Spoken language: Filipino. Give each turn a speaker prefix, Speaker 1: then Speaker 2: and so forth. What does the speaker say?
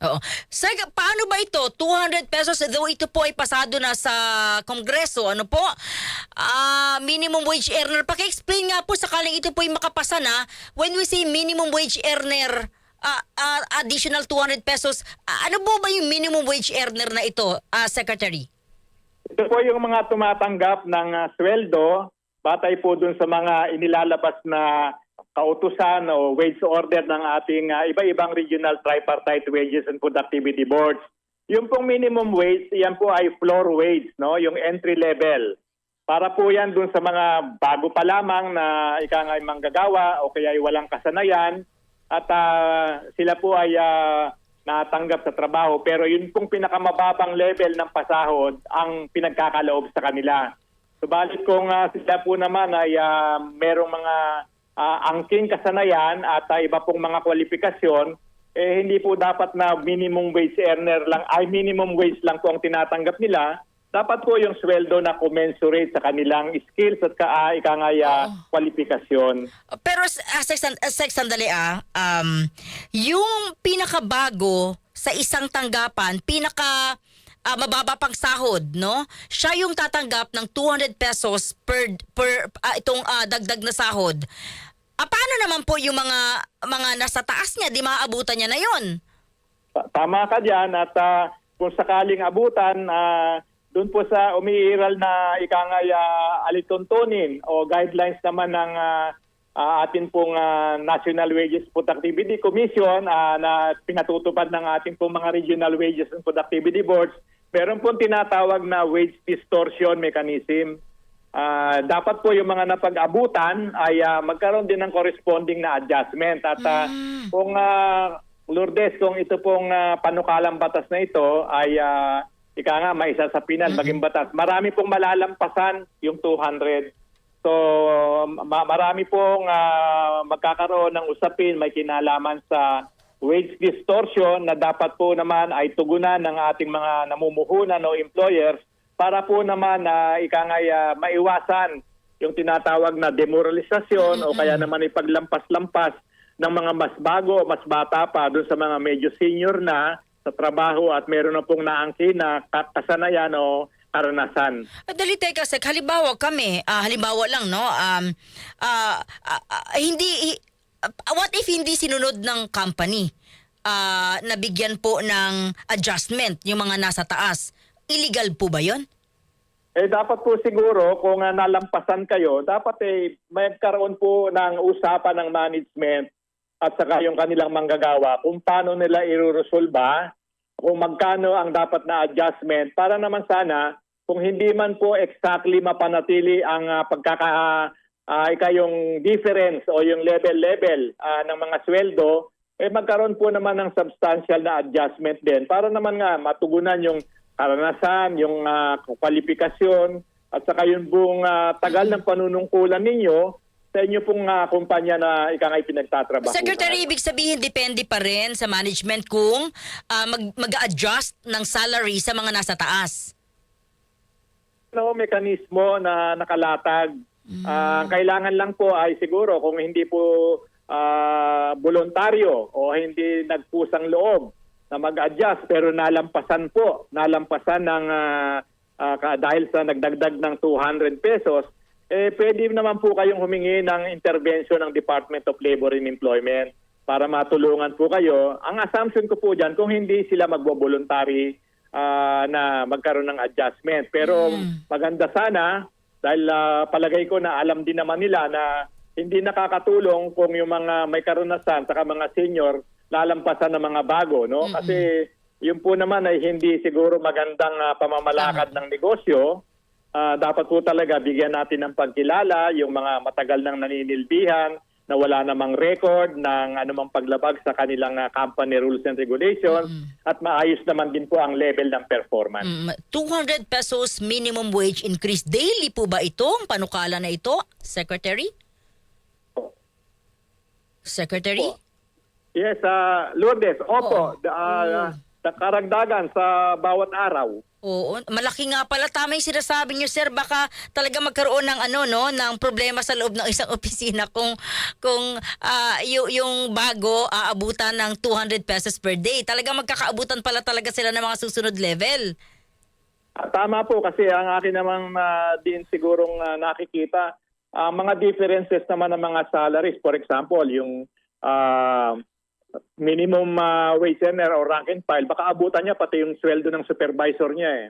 Speaker 1: Oo. Sir, paano ba ito? 200 pesos, though ito po ay pasado na sa Kongreso. Ano po? Ah, minimum wage earner. Paki-explain nga po sakaling ito po ay makapasa na. When we say minimum wage earner, ah, ah, additional 200 pesos, ah, ano po ba yung minimum wage earner na ito, ah, Secretary?
Speaker 2: Ito po yung mga tumatanggap ng ah, sweldo batay po dun sa mga inilalabas na kautusan o wage order ng ating ah, iba-ibang regional tripartite wages and productivity boards. Yung pong minimum wage, yan po ay floor wage, no? yung entry level. Para po yan dun sa mga bago pa lamang na ika nga ay manggagawa o kaya ay walang kasanayan at ah, sila po ay ah, natanggap sa trabaho pero yun pong pinakamababang level ng pasahod ang pinagkakaloob sa kanila. Subalit kung ah, sila po naman ay ah, merong mga ah, angking kasanayan at ah, iba pong mga kwalifikasyon, eh hindi po dapat na minimum wage earner lang, ay minimum wage lang po ang tinatanggap nila. Dapat po yung sweldo na commensurate sa kanilang skills at ka, ah, ika nga, ah, kwalifikasyon.
Speaker 1: Pero uh, sex, sex sandali ah, um, yung pinakabago sa isang tanggapan, pinaka ah, mababa pang sahod, no? Siya yung tatanggap ng 200 pesos per per ah, itong ah, dagdag na sahod. Ah, paano naman po yung mga mga nasa taas niya, di maabutan niya na yon?
Speaker 2: Ta- Tama ka dyan at ah, kung sakaling abutan, ah, doon po sa umiiral na ikangay uh, alituntunin o guidelines naman ng ah, ah, atin pong ah, National Wages Productivity Commission ah, na pinatutupad ng ating pong mga Regional Wages and Productivity Boards, meron pong tinatawag na wage distortion mechanism. Ah, dapat po yung mga napag-abutan ay ah, magkaroon din ng corresponding na adjustment. At ah, kung ah, Lourdes kung ito pong ah, panukalang batas na ito ay ah, ika nga maisa sa pinal maging batas. Marami pong malalampasan yung 200 so ma- marami pong ah, magkakaroon ng usapin may kinalaman sa wage distortion na dapat po naman ay tugunan ng ating mga namumuhunan o employers para po naman na ika nga ah, maiwasan yung tinatawag na demoralisasyon o kaya naman ipaglampas-lampas ng mga mas bago o mas bata pa doon sa mga medyo senior na sa trabaho at meron na pong naangkin na ka- kasanayan o karanasan.
Speaker 1: Dali teka sek, halimbawa kami, ah, halimbawa lang no, um, ah, ah, ah, hindi, i- ah, what if hindi sinunod ng company? Ah, nabigyan po ng adjustment yung mga nasa taas. Illegal po ba yon?
Speaker 2: Eh dapat po siguro kung ah, nalampasan kayo, dapat eh magkaroon po ng usapan ng management at saka yung kanilang manggagawa kung paano nila iruresolba, kung magkano ang dapat na adjustment para naman sana kung hindi man po exactly mapanatili ang ah, pagkaka ah, ika yung difference o yung level-level ah, ng mga sweldo, eh magkaroon po naman ng substantial na adjustment din para naman nga matugunan yung karanasan, yung ah, kwalifikasyon at saka yung buong ah, tagal ng panunungkulan ninyo sa inyo pong ah, kumpanya na ika nga'y pinagtatrabaho.
Speaker 1: Secretary, ibig sabihin depende pa rin sa management kung ah, mag, mag-adjust ng salary sa mga nasa taas.
Speaker 2: no mekanismo na nakalatag. Ah, ang kailangan lang po ay siguro kung hindi po ah, voluntaryo o hindi nagpusang loob na mag-adjust pero nalampasan po, nalampasan ng ah, ka- dahil sa nagdagdag ng 200 pesos, eh pwede naman po kayong humingi ng intervention ng Department of Labor and Employment para matulungan po kayo. Ang assumption ko po dyan, kung hindi sila magbo-voluntary ah, na magkaroon ng adjustment. Pero maganda sana dahil ah, palagay ko na alam din naman nila na hindi nakakatulong kung yung mga may karanasan saka mga senior lalampasan ng mga bago, no? Kasi yun po naman ay hindi siguro magandang ah, pamamalakad ng negosyo. Ah, dapat po talaga bigyan natin ng pagkilala yung mga matagal nang naninilbihan na wala namang record ng anumang paglabag sa kanilang ah, company rules and regulations at maayos naman din po ang level ng performance.
Speaker 1: Mm, 200 pesos minimum wage increase daily po ba ito? Ang panukala na ito, Secretary? Secretary?
Speaker 2: Yes, ah Lourdes, opo.
Speaker 1: Oo.
Speaker 2: Da- ah, karagdagan sa bawat araw.
Speaker 1: Oo, malaki nga pala tama yung sinasabi niyo sir baka talaga magkaroon ng ano no ng problema sa loob ng isang opisina kung kung ah, yu- yung bago aabutan ng 200 pesos per day. Talaga magkakaabutan pala talaga sila ng mga susunod level.
Speaker 2: Ah, Tama po kasi ang akin namang ah, din sigurong ah, nakikita ah, mga differences naman ng mga salaries. For example, yung ah, minimum ah, wage earner o rank and file, baka abutan niya pati yung sweldo ng supervisor niya eh.